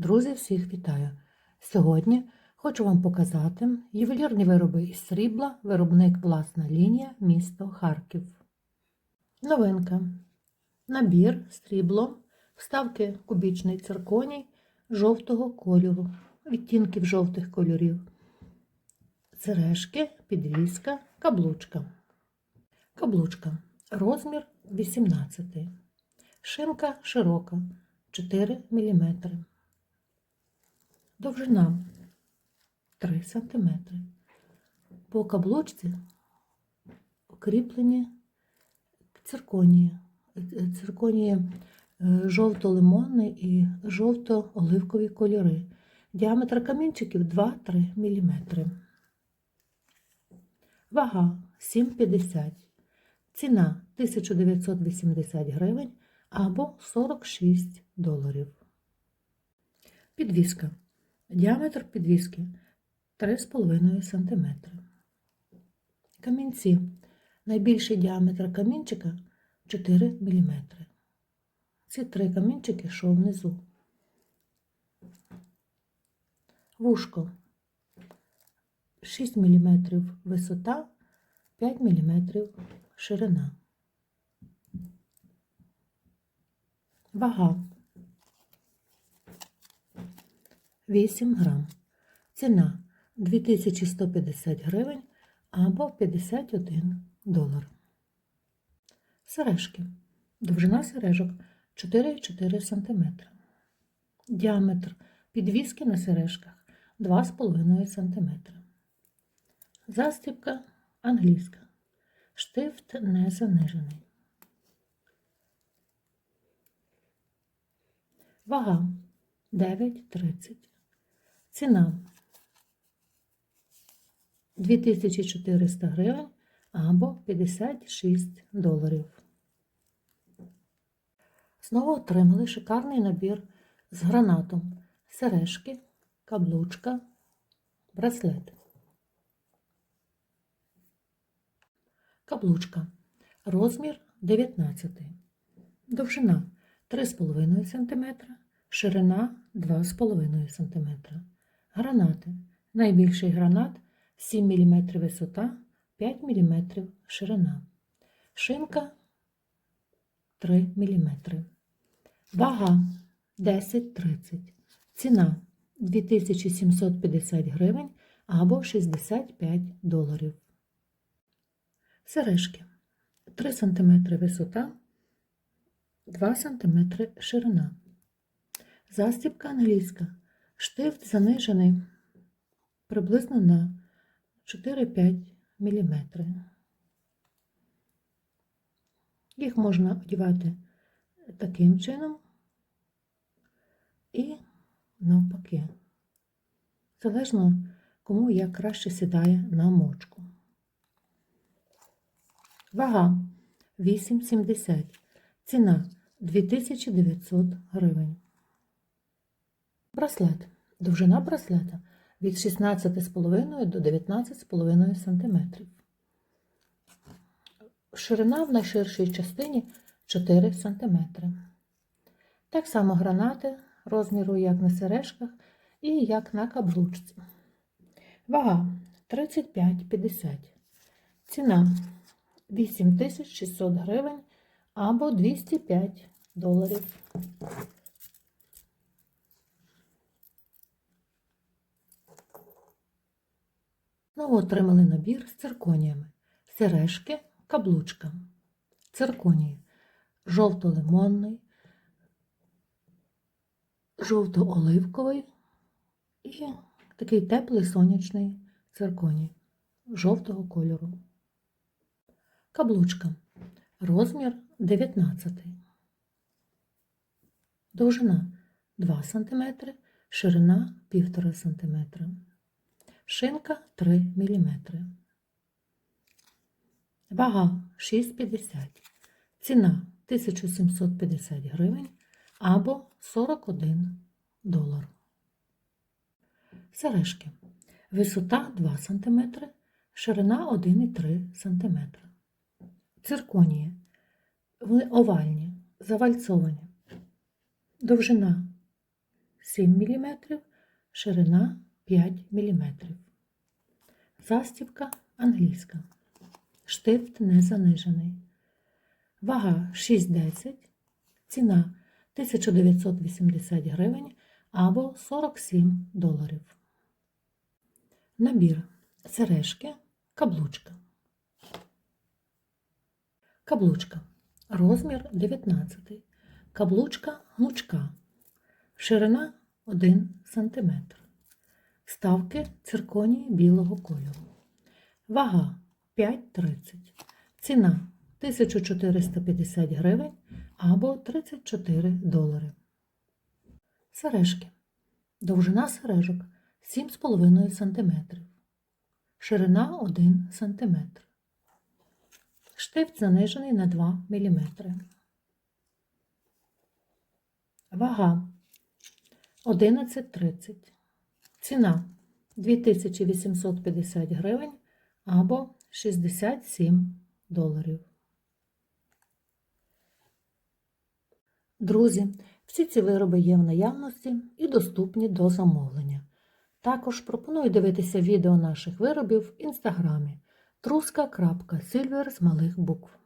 Друзі, всіх вітаю! Сьогодні хочу вам показати ювелірні вироби із срібла, виробник власна лінія, місто Харків. Новинка. Набір срібло, вставки кубічний цирконій жовтого кольору, відтінків жовтих кольорів, сережки, підвіска, каблучка. Каблучка. Розмір 18. Шинка широка 4 мм. Довжина 3 см. По каблучці укріплені цирконії. Цирконії е, жовто-лимонний і жовто-оливкові кольори. Діаметр камінчиків 2-3 мм. Вага 7,50. Ціна 1980 гривень або 46 доларів. Підвіска. Діаметр підвіски 3,5 см. Камінці. Найбільший діаметр камінчика 4 мм. Ці три камінчики, що внизу. Вушко 6 мм висота, 5 мм ширина. Вага 8 грам. Ціна 2150 гривень або 51 долар. Сережки. Довжина сережок 4,4 см. Діаметр підвіски на сережках 2,5 см. Застібка англійська. Штифт не занижений. Вага 9,30. Ціна 2400 гривень або 56 доларів. Знову отримали шикарний набір з гранатом, сережки, каблучка, браслет. Каблучка. Розмір 19. Довжина 3,5 см, ширина 2,5 см. Гранати. Найбільший гранат 7 мм висота, 5 мм ширина. Шинка 3 мм. Вага 10,30. Ціна 2750 гривень або 65 доларів. Сережки 3 см висота, 2 см ширина. Застібка англійська. Штифт занижений приблизно на 4-5 мм. Їх можна одягати таким чином і навпаки. Залежно, кому як краще сідає на мочку. Вага 8,70. Ціна 2900 гривень. Браслет. Довжина браслета від 16,5 до 19,5 см. Ширина в найширшій частині 4 см. Так само гранати розміру, як на сережках і як на каблучці. Вага 35,50. Ціна 8600 гривень або 205 доларів. Знову отримали набір з цирконіями. Сережки, каблучка. Цирконії. Жовто-лимонний, жовто-оливковий і такий теплий сонячний цирконій жовтого кольору. Каблучка. Розмір 19. Довжина 2 см, ширина 1,5 см. Шинка 3 мм. Вага 6,50. Ціна 1750 гривень або 41 долар. Сережки. Висота 2 см, ширина 1,3 см. Цирконії. Вони овальні, завальцовані. Довжина 7 мм, ширина 5 мм. Застібка англійська. Штифт не занижений. Вага 6,10. Ціна 1980 гривень або 47 доларів. Набір сережки, каблучка. Каблучка. Розмір 19. Каблучка гнучка. Ширина 1 см. Ставки цирконії білого кольору. Вага 5,30. Ціна 1450 гривень або 34 долари. Сережки. Довжина сережок 7,5 см. Ширина 1 см. Штифт занижений на 2 мм. Вага 11,30. Ціна 2850 гривень або 67 доларів. Друзі, всі ці вироби є в наявності і доступні до замовлення. Також пропоную дивитися відео наших виробів в інстаграмі truska.silver з малих букв.